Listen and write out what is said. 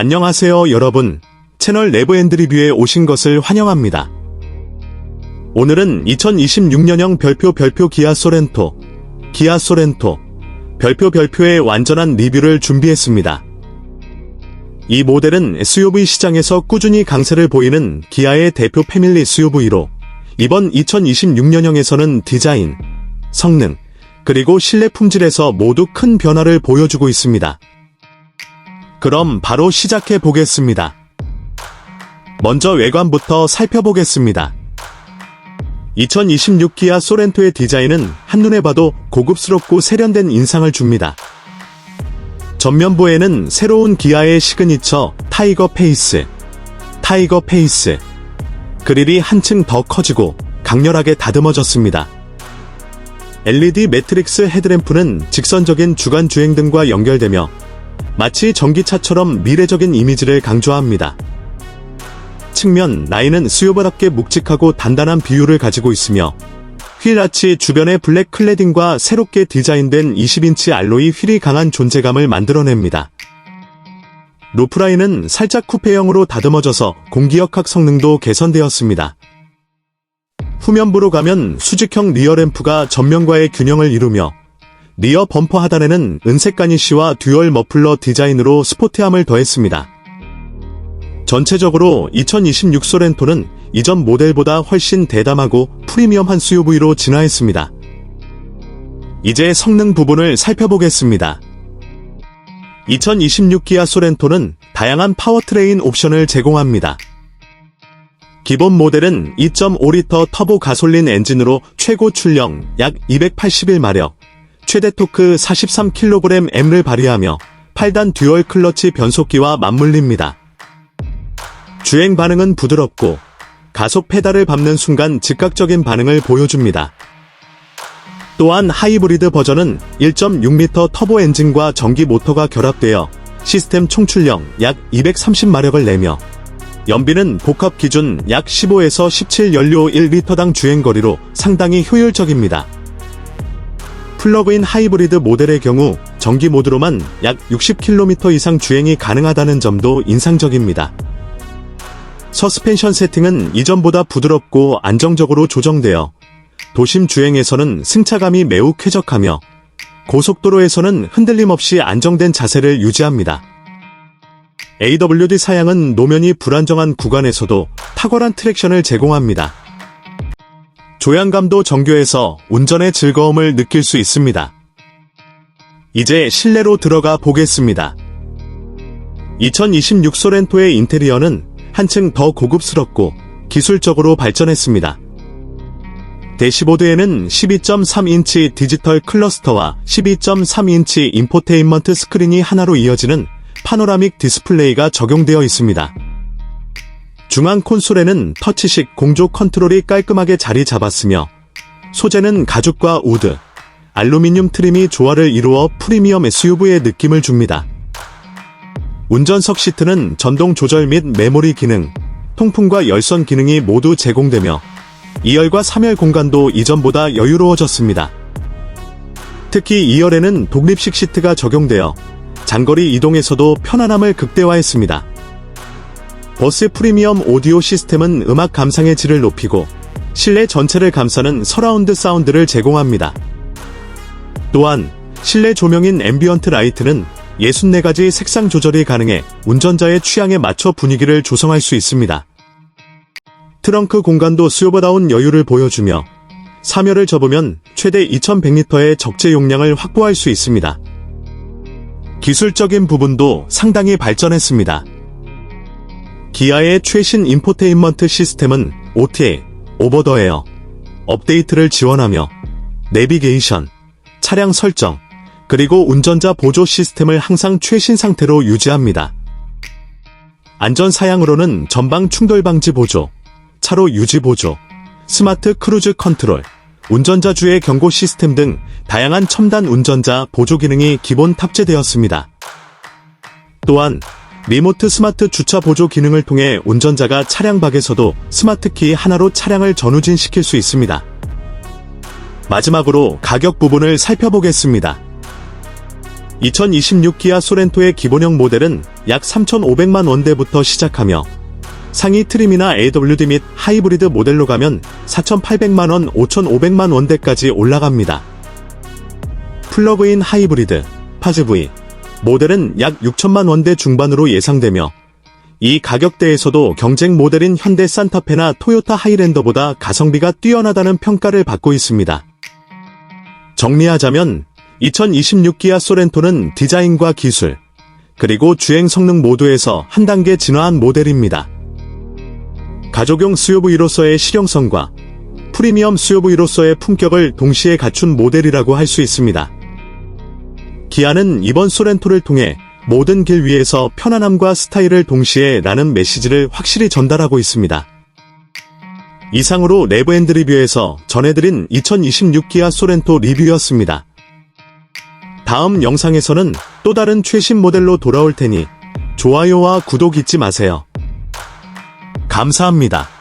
안녕하세요 여러분. 채널 내부엔드 리뷰에 오신 것을 환영합니다. 오늘은 2026년형 별표 별표 기아 소렌토, 기아 소렌토, 별표 별표의 완전한 리뷰를 준비했습니다. 이 모델은 SUV 시장에서 꾸준히 강세를 보이는 기아의 대표 패밀리 SUV로 이번 2026년형에서는 디자인, 성능, 그리고 실내 품질에서 모두 큰 변화를 보여주고 있습니다. 그럼 바로 시작해 보겠습니다. 먼저 외관부터 살펴보겠습니다. 2026 기아 소렌토의 디자인은 한눈에 봐도 고급스럽고 세련된 인상을 줍니다. 전면부에는 새로운 기아의 시그니처 타이거 페이스, 타이거 페이스, 그릴이 한층 더 커지고 강렬하게 다듬어졌습니다. LED 매트릭스 헤드램프는 직선적인 주간 주행등과 연결되며 마치 전기차처럼 미래적인 이미지를 강조합니다. 측면 라인은 수요바답게 묵직하고 단단한 비율을 가지고 있으며 휠 아치 주변의 블랙 클레딩과 새롭게 디자인된 20인치 알로이 휠이 강한 존재감을 만들어냅니다. 루프라인은 살짝 쿠페형으로 다듬어져서 공기역학 성능도 개선되었습니다. 후면부로 가면 수직형 리어 램프가 전면과의 균형을 이루며 리어 범퍼 하단에는 은색 가니쉬와 듀얼 머플러 디자인으로 스포티함을 더했습니다. 전체적으로 2026 소렌토는 이전 모델보다 훨씬 대담하고 프리미엄한 SUV로 진화했습니다. 이제 성능 부분을 살펴보겠습니다. 2026 기아 소렌토는 다양한 파워트레인 옵션을 제공합니다. 기본 모델은 2.5리터 터보 가솔린 엔진으로 최고 출력 약 281마력, 최대 토크 43kgM를 발휘하며 8단 듀얼 클러치 변속기와 맞물립니다. 주행 반응은 부드럽고 가속 페달을 밟는 순간 즉각적인 반응을 보여줍니다. 또한 하이브리드 버전은 1.6L 터보 엔진과 전기 모터가 결합되어 시스템 총출력 약 230마력을 내며 연비는 복합 기준 약 15에서 17 연료 1리터당 주행거리로 상당히 효율적입니다. 플러그인 하이브리드 모델의 경우 전기 모드로만 약 60km 이상 주행이 가능하다는 점도 인상적입니다. 서스펜션 세팅은 이전보다 부드럽고 안정적으로 조정되어 도심 주행에서는 승차감이 매우 쾌적하며 고속도로에서는 흔들림 없이 안정된 자세를 유지합니다. AWD 사양은 노면이 불안정한 구간에서도 탁월한 트랙션을 제공합니다. 조향감도 정교해서 운전의 즐거움을 느낄 수 있습니다. 이제 실내로 들어가 보겠습니다. 2026 소렌토의 인테리어는 한층 더 고급스럽고 기술적으로 발전했습니다. 대시보드에는 12.3인치 디지털 클러스터와 12.3인치 인포테인먼트 스크린이 하나로 이어지는 파노라믹 디스플레이가 적용되어 있습니다. 중앙 콘솔에는 터치식 공조 컨트롤이 깔끔하게 자리 잡았으며 소재는 가죽과 우드, 알루미늄 트림이 조화를 이루어 프리미엄 SUV의 느낌을 줍니다. 운전석 시트는 전동 조절 및 메모리 기능, 통풍과 열선 기능이 모두 제공되며 2열과 3열 공간도 이전보다 여유로워졌습니다. 특히 2열에는 독립식 시트가 적용되어 장거리 이동에서도 편안함을 극대화했습니다. 버스 프리미엄 오디오 시스템은 음악 감상의 질을 높이고 실내 전체를 감싸는 서라운드 사운드를 제공합니다. 또한 실내 조명인 앰비언트 라이트는 64가지 색상 조절이 가능해 운전자의 취향에 맞춰 분위기를 조성할 수 있습니다. 트렁크 공간도 수요보다운 여유를 보여주며 3열을 접으면 최대 2100리터의 적재 용량을 확보할 수 있습니다. 기술적인 부분도 상당히 발전했습니다. 기아의 최신 인포테인먼트 시스템은 OTA, 오버더에어, 업데이트를 지원하며 내비게이션, 차량 설정, 그리고 운전자 보조 시스템을 항상 최신 상태로 유지합니다. 안전 사양으로는 전방 충돌 방지 보조, 차로 유지 보조, 스마트 크루즈 컨트롤, 운전자 주의 경고 시스템 등 다양한 첨단 운전자 보조 기능이 기본 탑재되었습니다. 또한 리모트 스마트 주차 보조 기능을 통해 운전자가 차량 밖에서도 스마트키 하나로 차량을 전후진시킬 수 있습니다. 마지막으로 가격 부분을 살펴보겠습니다. 2026 기아 소렌토의 기본형 모델은 약 3,500만 원대부터 시작하며 상위 트림이나 AWD 및 하이브리드 모델로 가면 4,800만 원, 5,500만 원대까지 올라갑니다. 플러그인 하이브리드, 파즈V 모델은 약 6천만 원대 중반으로 예상되며 이 가격대에서도 경쟁 모델인 현대 산타페나 토요타 하이랜더보다 가성비가 뛰어나다는 평가를 받고 있습니다. 정리하자면 2026 기아 소렌토는 디자인과 기술, 그리고 주행 성능 모두에서 한 단계 진화한 모델입니다. 가족용 SUV로서의 실용성과 프리미엄 SUV로서의 품격을 동시에 갖춘 모델이라고 할 수 있습니다. 기아는 이번 소렌토를 통해 모든 길 위에서 편안함과 스타일을 동시에 라는 메시지를 확실히 전달하고 있습니다. 이상으로 내부엔드 리뷰에서 전해드린 2026 기아 소렌토 리뷰였습니다. 다음 영상에서는 또 다른 최신 모델로 돌아올 테니 좋아요와 구독 잊지 마세요. 감사합니다.